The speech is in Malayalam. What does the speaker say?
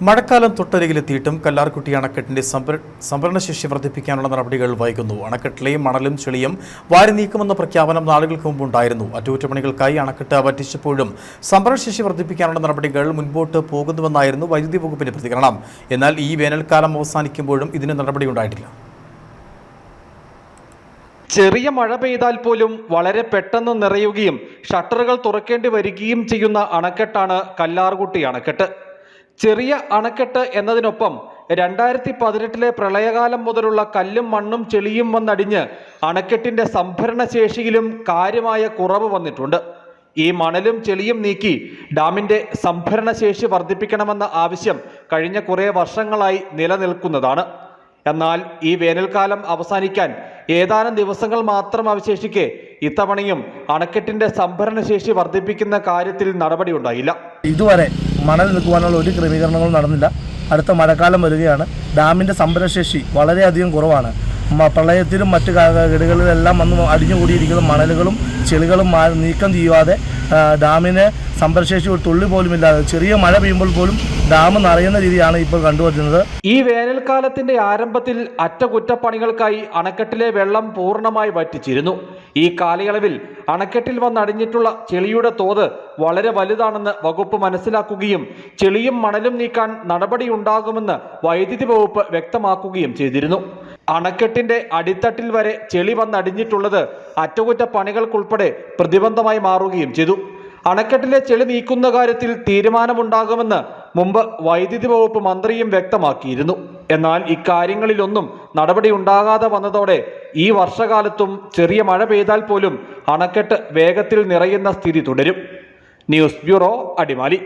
മഴക്കാലം തൊട്ടരികിലെത്തിയിട്ടും കല്ലാർകുട്ടി അണക്കെട്ടിന്റെ സംഭര- സംഭരണശേഷി വർദ്ധിപ്പിക്കാനുള്ള നടപടികൾ വൈകുന്നു. അണക്കെട്ടിലെ മണലും ചെളിയും വാരി നീക്കുമെന്ന പ്രഖ്യാപനം നാളുകൾക്ക് മുമ്പുണ്ടായിരുന്നു അറ്റകുറ്റപ്പണികൾക്കായി അണക്കെട്ട് വറ്റിച്ചപ്പോഴും സംഭരണശേഷി വർദ്ധിപ്പിക്കാനുള്ള നടപടികൾ മുൻപോട്ട് പോകുന്നുവെന്നായിരുന്നു വൈദ്യുതി വകുപ്പിന്റെ പ്രതികരണം. എന്നാൽ ഈ വേനൽക്കാലം അവസാനിക്കുമ്പോഴും ഇതിന് നടപടിയുണ്ടായിട്ടില്ല ചെറിയ മഴ പെയ്താൽ പോലും വളരെ പെട്ടെന്ന് നിറയുകയും ഷട്ടറുകൾ തുറക്കേണ്ടി വരികയും ചെയ്യുന്ന അണക്കെട്ടാണ് കല്ലാർകുട്ടി അണക്കെട്ട്. ചെറിയ അണക്കെട്ട് എന്നതിനൊപ്പം രണ്ടായിരത്തി പതിനെട്ടിലെ പ്രളയകാലം മുതലുള്ള കല്ലും മണ്ണും ചെളിയും വന്നടിഞ്ഞ് അണക്കെട്ടിന്റെ സംഭരണ ശേഷിയിലും കാര്യമായ കുറവ് വന്നിട്ടുണ്ട്. ഈ മണലും ചെളിയും നീക്കി ഡാമിന്റെ സംഭരണ ശേഷി വർദ്ധിപ്പിക്കണമെന്ന ആവശ്യം കഴിഞ്ഞ കുറേ വർഷങ്ങളായി നിലനിൽക്കുന്നതാണ്. എന്നാൽ ഈ വേനൽക്കാലം അവസാനിക്കാൻ ഏതാനും ദിവസങ്ങൾ മാത്രം അവശേഷിക്കെ ഇത്തവണയും അണക്കെട്ടിന്റെ സംഭരണശേഷി വർദ്ധിപ്പിക്കുന്ന കാര്യത്തിൽ നടപടിയുണ്ടായില്ല ഇതുവരെ മണൽ നിൽക്കുവാനുള്ള ഒരു ക്രമീകരണങ്ങളും നടന്നില്ല. അടുത്ത മഴക്കാലം വരികയാണ്. ഡാമിന്റെ സംഭരണശേഷി വളരെയധികം കുറവാണ്. പ്രളയത്തിലും മറ്റ് ഗഡികളിലെല്ലാം വന്ന് അടിഞ്ഞുകൂടിയിരിക്കുന്ന മണലുകളും ചെളികളും നീക്കം ചെയ്യാതെ ഡാമിന് സംഭരണശേഷി ഒരു തുള്ളി പോലും ഇല്ലാതെ ചെറിയ മഴ പെയ്യുമ്പോൾ പോലും ഡാം നിറയുന്ന രീതിയാണ് ഇപ്പോൾ കണ്ടുവരുന്നത്. ഈ വേനൽക്കാലത്തിന്റെ ആരംഭത്തിൽ അറ്റകുറ്റപ്പണികൾക്കായി അണക്കെട്ടിലെ വെള്ളം പൂർണമായി വറ്റിച്ചിരുന്നു. ഈ കാലയളവിൽ അണക്കെട്ടിൽ വന്നടിഞ്ഞിട്ടുള്ള ചെളിയുടെ തോത് വളരെ വലുതാണെന്ന് വകുപ്പ് മനസ്സിലാക്കുകയും ചെളിയും മണലും നീക്കാൻ നടപടിയുണ്ടാകുമെന്ന് വൈദ്യുതി വകുപ്പ് വ്യക്തമാക്കുകയും ചെയ്തിരുന്നു. അണക്കെട്ടിന്റെ അടിത്തട്ടിൽ വരെ ചെളി വന്നടിഞ്ഞിട്ടുള്ളത് അറ്റകുറ്റപ്പണികൾക്കുൾപ്പെടെ പ്രതിബന്ധമായി മാറുകയും ചെയ്തു. അണക്കെട്ടിലെ ചെളി നീക്കുന്ന കാര്യത്തിൽ തീരുമാനമുണ്ടാകുമെന്ന് മുമ്പ് വൈദ്യുതി വകുപ്പ് മന്ത്രിയും വ്യക്തമാക്കിയിരുന്നു. എന്നാൽ ഇക്കാര്യങ്ങളിലൊന്നും നടപടി ഉണ്ടാകാതെ വന്നതോടെ ഈ വർഷകാലത്തും ചെറിയ മഴ പെയ്താൽ പോലും അണക്കെട്ട് വേഗത്തിൽ നിറയുന്ന സ്ഥിതി തുടരും. News bureau Adimali.